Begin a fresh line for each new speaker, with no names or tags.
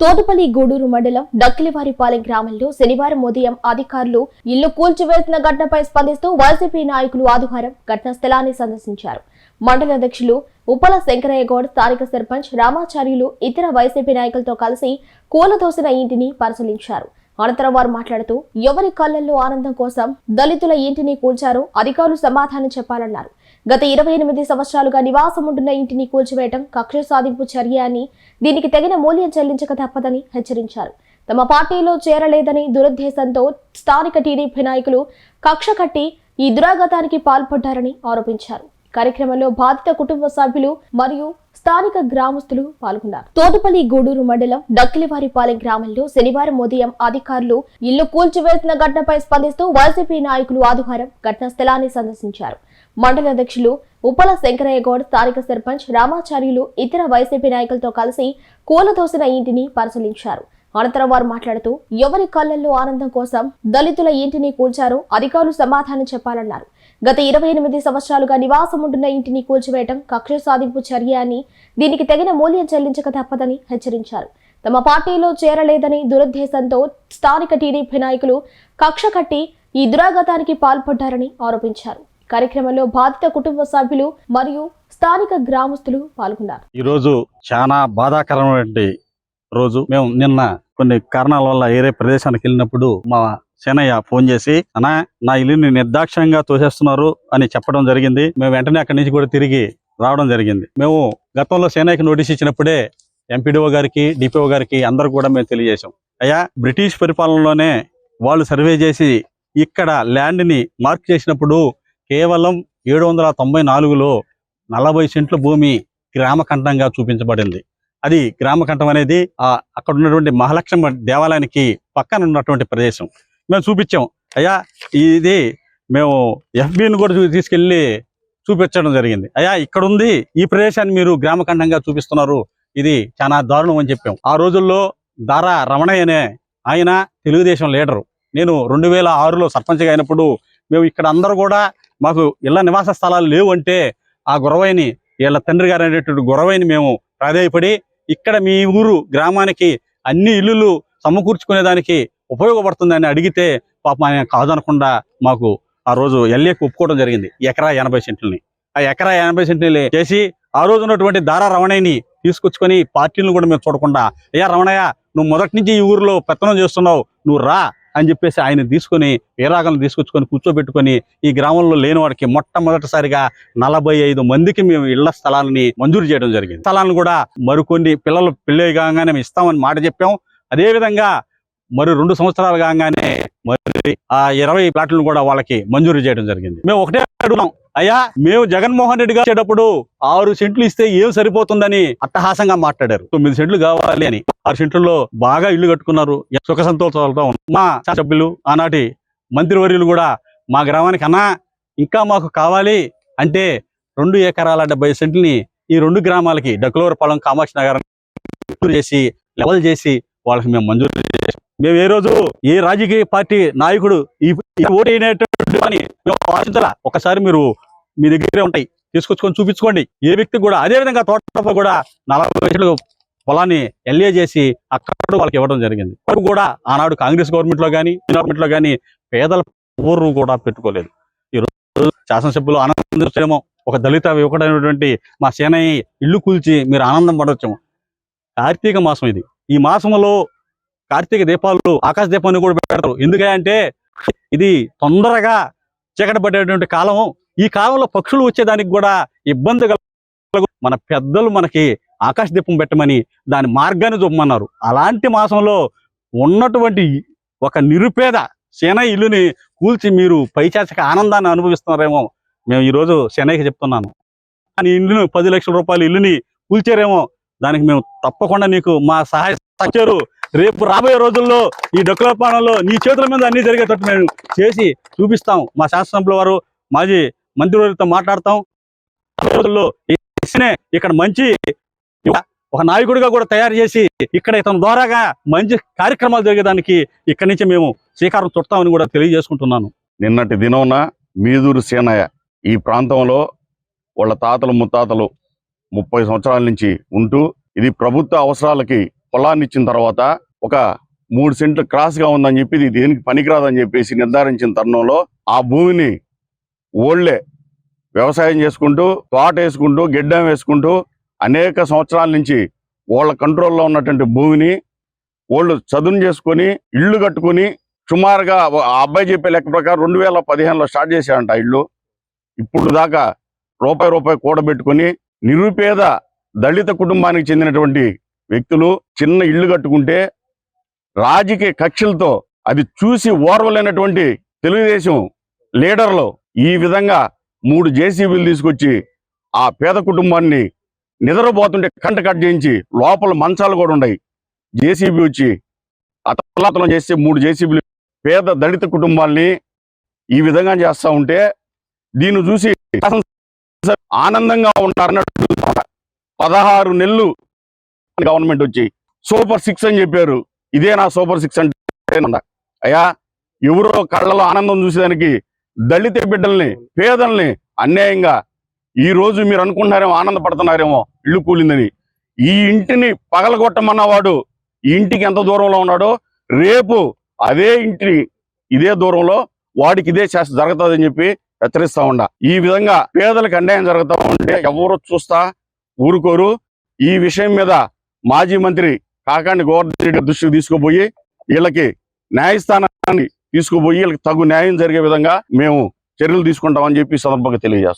తోటపల్లి గూడూరు మండలం డక్కిలివారిపాలెం గ్రామంలో శనివారం ఉదయం అధికారులు ఇల్లు కూల్చివేసిన ఘటనపై స్పందిస్తూ వైసీపీ నాయకులు ఆదివారం ఘటనా స్థలాన్ని సందర్శించారు. మండల అధ్యక్షులు ఉప్పల శంకరయ్య గౌడ్ స్థానిక సర్పంచ్ రామాచార్యులు ఇతర వైసీపీ నాయకులతో కలిసి కూలదోసిన ఇంటిని పరిశీలించారు. అనంతరం వారు మాట్లాడుతూ ఎవరి కళ్ళల్లో ఆనందం కోసం దళితుల ఇంటిని కూల్చారో అధికారులు సమాధానం చెప్పాలన్నారు. గత ఇరవై ఎనిమిది సంవత్సరాలుగా నివాసం ఉంటున్న ఇంటిని కూల్చివేయటం కక్ష సాధింపు చర్య అని దీనికి తగిన మూల్యం చెల్లించక తప్పదని హెచ్చరించారు. తమ పార్టీలో చేరలేదని దురుద్దేశంతో స్థానిక టీడీపీ నాయకులు కక్ష కట్టి ఈ దురాఘాతానికి పాల్పడ్డారని ఆరోపించారు. కార్యక్రమంలో బాధిత కుటుంబ సభ్యులు మరియు స్థానిక గ్రామస్తులు పాల్గొన్నారు. తోటపల్లి గూడూరు మండలం డక్కిలివారిపాలెం గ్రామంలో శనివారం ఉదయం అధికారులు ఇల్లు కూల్చివేసిన ఘటనపై స్పందిస్తూ వైసీపీ నాయకులు ఆదివారం ఘటనా స్థలాన్ని సందర్శించారు. మండల అధ్యక్షులు ఉప్పల శంకరయ్య గౌడ్ స్థానిక సర్పంచ్ రామాచార్యులు ఇతర వైసీపీ నాయకులతో కలిసి కూలదోసిన ఇంటిని పరిశీలించారు. అనంతరం వారు మాట్లాడుతూ ఎవరి కళ్ళల్లో ఆనందం కోసం దళితుల ఇంటిని కూల్చారో అధికారులు సమాధానం చెప్పాలన్నారు. గత ఇరవై ఎనిమిది సంవత్సరాలుగా నివాసం ఉంటున్న ఇంటిని కూల్చివేయటం కక్ష సాధింపు చర్య అని దీనికి తగిన మూల్యం చెల్లించక తప్పదని హెచ్చరించారు. తమ పార్టీలో చేరలేదని దురుద్దేశంతో స్థానిక టీడీపీ నాయకులు కక్ష కట్టి ఈ దురాఘాతానికి పాల్పడ్డారని ఆరోపించారు. కార్యక్రమంలో బాధిత కుటుంబ సభ్యులు మరియు స్థానిక గ్రామస్తులు పాల్గొన్నారు.
ఈరోజు చాలా బాధాకరమైనటువంటి రోజు. మేము నిన్న కొన్ని కారణాల వల్ల ఏరే ప్రదేశానికి వెళ్ళినప్పుడు మా సేనయ్య ఫోన్ చేసి అనా నా ఇల్లుని నిర్దాక్ష్యంగా తోసేస్తున్నారు అని చెప్పడం జరిగింది. మేము వెంటనే అక్కడి నుంచి కూడా తిరిగి రావడం జరిగింది. మేము గతంలో సేనయ్యకి నోటీస్ ఇచ్చినప్పుడే ఎంపీడీఓ గారికి డిపిఓ గారికి అందరు కూడా మేము తెలియజేశాం. అయ్యా బ్రిటిష్ పరిపాలనలోనే వాళ్ళు సర్వే చేసి ఇక్కడ ల్యాండ్ని మార్క్ చేసినప్పుడు కేవలం ఏడు వందల తొంభై నాలుగులో నలభై సెంట్ల భూమి గ్రామకంఠంగా చూపించబడింది. అది గ్రామకంఠం అనేది ఆ అక్కడ ఉన్నటువంటి మహాలక్ష్మ దేవాలయానికి పక్కన ఉన్నటువంటి ప్రదేశం. మేము చూపించాం. అయ్యా ఇది మేము ఎఫ్బిని కూడా తీసుకెళ్ళి చూపించడం జరిగింది. అయ్యా ఇక్కడ ఉంది ఈ ప్రదేశాన్ని మీరు గ్రామఖండంగా చూపిస్తున్నారు. ఇది చాలా దారుణం అని చెప్పాం. ఆ రోజుల్లో దారా రమణయ్య అనే ఆయన తెలుగుదేశం లీడరు. నేను రెండు వేల ఆరులో సర్పంచ్గా అయినప్పుడు మేము ఇక్కడ అందరూ కూడా మాకు ఇళ్ళ నివాస స్థలాలు లేవు అంటే ఆ గొరవైని వీళ్ళ తండ్రి గారు అనేటువంటి గొరవైని మేము ప్రాధాయపడి ఇక్కడ మీ ఊరు గ్రామానికి అన్ని ఇల్లులు సమకూర్చుకునేదానికి ఉపయోగపడుతుందని అడిగితే పాపం ఆయన కాదనకుండా మాకు ఆ రోజు ఎల్ఏకి ఒప్పుకోవడం జరిగింది. ఎకరా ఎనభై సెంట్లని. ఆ ఎకరా ఎనభై సెంట్లని చేసి ఆ రోజు ఉన్నటువంటి దారా రమణయ్యని తీసుకొచ్చుకొని పార్టీలను కూడా మేము చూడకుండా అయ్యా రమణయ్య నువ్వు మొదటి నుంచి ఈ ఊరిలో పెత్తనం చేస్తున్నావు నువ్వు రా అని చెప్పేసి ఆయన తీసుకొని వీరాగలను తీసుకొచ్చుకొని కూర్చోబెట్టుకొని ఈ గ్రామంలో లేని వాడికి మొట్టమొదటిసారిగా నలభై ఐదు మందికి మేము ఇళ్ళ స్థలాలని మంజూరు చేయడం జరిగింది. స్థలాలను కూడా మరికొన్ని పిల్లలు పెళ్ళి కాగానే మేము ఇస్తామని మాట చెప్పాం. అదేవిధంగా మరి రెండు సంవత్సరాలు కాగానే మరి ఆ ఇరవై ప్లాట్లను కూడా వాళ్ళకి మంజూరు చేయడం జరిగింది. మేము ఒకటే అడుగుతాం అయ్యా మేము జగన్మోహన్ రెడ్డి గారు వచ్చేటప్పుడు ఆరు సెంట్లు ఇస్తే ఏం సరిపోతుందని అట్టహాసంగా మాట్లాడారు. తొమ్మిది సెంట్లు కావాలి అని. ఆరు సెంట్లలో బాగా ఇల్లు కట్టుకున్నారు. సుఖ సంతోషాలతో మా సభ్యులు ఆనాటి మంత్రివర్యులు కూడా మా గ్రామానికి అన్నా ఇంకా మాకు కావాలి అంటే రెండు ఎకరాల డెబ్బై సెంట్లని ఈ రెండు గ్రామాలకి డకులవరపాలెం కామాక్షి నగరం మంజూరు చేసి లెవెల్ చేసి వాళ్ళకి మేము మంజూరు చేసాం మేము ఏ రోజు ఏ రాజకీయ పార్టీ నాయకుడు ఈ ఈ ఓటు అయినటువంటి అని ఒకసారి మీరు మీ దగ్గరే ఉంటాయి. తీసుకొచ్చుకొని చూపించుకోండి. ఏ వ్యక్తి కూడా అదే విధంగా తోట కూడా నలభై లక్షలు పొలాన్ని ఎల్ఏ చేసి అక్కడ వాళ్ళకి ఇవ్వడం జరిగింది. వారు కూడా ఆనాడు కాంగ్రెస్ గవర్నమెంట్లో కానీ గవర్నమెంట్లో కానీ పేదల పూర్వం కూడా పెట్టుకోలేదు. ఈ రోజు శాసనసభ్యులు ఆనందించడమో ఒక దళిత యువకుడైనటువంటి మా సేనయ్య ఇల్లు కూల్చి మీరు ఆనందం పడవచ్చేమో కార్తీక మాసం ఇది. ఈ మాసంలో కార్తీక దీపాలు ఆకాశ దీపాన్ని కూడా పెడతారు. ఎందుకంటే ఇది తొందరగా చీకటి పడేటువంటి కాలం ఈ కాలంలో పక్షులు వచ్చేదానికి కూడా ఇబ్బంది మన పెద్దలు మనకి ఆకాశ దీపం పెట్టమని దాని మార్గాన్ని చూపమన్నారు. అలాంటి మాసంలో ఉన్నటువంటి ఒక నిరుపేద శనై ఇల్లుని కూల్చి మీరు పైచాచక ఆనందాన్ని అనుభవిస్తున్నారేమో మేము ఈరోజు శనైకి చెప్తున్నాను. కానీ ఇల్లును పది లక్షల రూపాయల ఇల్లుని కూల్చారేమో దానికి మేము తప్పకుండా నీకు మా సహాయ రేపు రాబోయే రోజుల్లో ఈ డొక్కలపాడంలో నీ చేతుల మీద అన్ని జరిగేటట్టు మేము చేసి చూపిస్తాం. మా శాసనసభ్యుల వారు మాజీ మంత్రివర్గంతో మాట్లాడతాం. రోజుల్లో ఇక్కడ మంచి ఒక నాయకుడిగా కూడా తయారు చేసి ఇక్కడ ఇతని ద్వారాగా మంచి కార్యక్రమాలు జరిగేదానికి ఇక్కడి నుంచి మేము శ్రీకారం చుడతామని కూడా తెలియజేసుకుంటున్నాను.
నిన్నటి దినమున మీదూరు సేనయ్య ఈ ప్రాంతంలో వాళ్ళ తాతలు ముత్తాతలు ముప్పై సంవత్సరాల నుంచి ఉంటూ ఇది ప్రభుత్వ అవసరాలకి పొలాన్ని ఇచ్చిన తర్వాత ఒక మూడు సెంట్లు క్రాస్గా ఉందని చెప్పి ఇది దేనికి పనికిరాదని చెప్పేసి నిర్ధారించిన తరుణంలో ఆ భూమిని ఓళ్ళే వ్యవసాయం చేసుకుంటూ తోట వేసుకుంటూ గిడ్డం వేసుకుంటూ అనేక సంవత్సరాల నుంచి వాళ్ళ కంట్రోల్లో ఉన్నటువంటి భూమిని వాళ్ళు చదును చేసుకొని ఇల్లు కట్టుకొని సుమారుగా ఆ అబ్బాయి చెప్పే లెక్క ప్రకారం రెండు వేల పదిహేనులో స్టార్ట్ చేశాడంట ఇళ్ళు ఇల్లు. ఇప్పుడు దాకా రూపాయి రూపాయి కూడబెట్టుకొని నిరుపేద దళిత కుటుంబానికి చెందినటువంటి వ్యక్తులు చిన్న ఇల్లు కట్టుకుంటే రాజకీయ కక్షలతో అది చూసి ఓర్వలేనటువంటి తెలుగుదేశం లీడర్లు ఈ విధంగా మూడు జేసీబీలు తీసుకొచ్చి ఆ పేద కుటుంబాన్ని నిద్రపోతుంటే కంట కట్ చేయించి లోపల మంచాలు కూడా ఉన్నాయి. జేసీబీ వచ్చి అతలాతలం చేస్తే మూడు జేసీబీలు పేద దళిత కుటుంబాల్ని ఈ విధంగా చేస్తా ఉంటే దీన్ని చూసి ఆనందంగా ఉంటారన్నట్టు పదహారు నెలలు గవర్నమెంట్ వచ్చి సూపర్ సిక్స్ అని చెప్పారు. ఇదే నా సూపర్ సిక్స్ అంటే అయ్యా ఎవరో కళ్ళలో ఆనందం చూసేదానికి దళిత బిడ్డల్ని పేదల్ని అన్యాయంగా ఈ రోజు మీరు అనుకుంటున్నారేమో ఆనందపడుతున్నారేమో ఇల్లు కూలిందని. ఈ ఇంటిని పగలగొట్టమన్నవాడు ఈ ఇంటికి ఎంత దూరంలో ఉన్నాడో రేపు అదే ఇంటిని ఇదే దూరంలో వాడికి ఇదే శాస్త్ర జరుగుతుందని చెప్పి హెచ్చరిస్తా ఉండ ఈ విధంగా పేదలకు అన్యాయం జరుగుతా ఉంటే ఎవరు చూస్తా? ఊరుకోరు. ఈ విషయం మీద మాజీ మంత్రి కాకాండి గోవర్ధన్ దృష్టికి తీసుకుపోయి వీళ్ళకి న్యాయస్థానాన్ని తీసుకుపోయి వీళ్ళకి తగు న్యాయం జరిగే విధంగా మేము చర్యలు తీసుకుంటామని చెప్పి సందర్భంగా తెలియజేస్తాం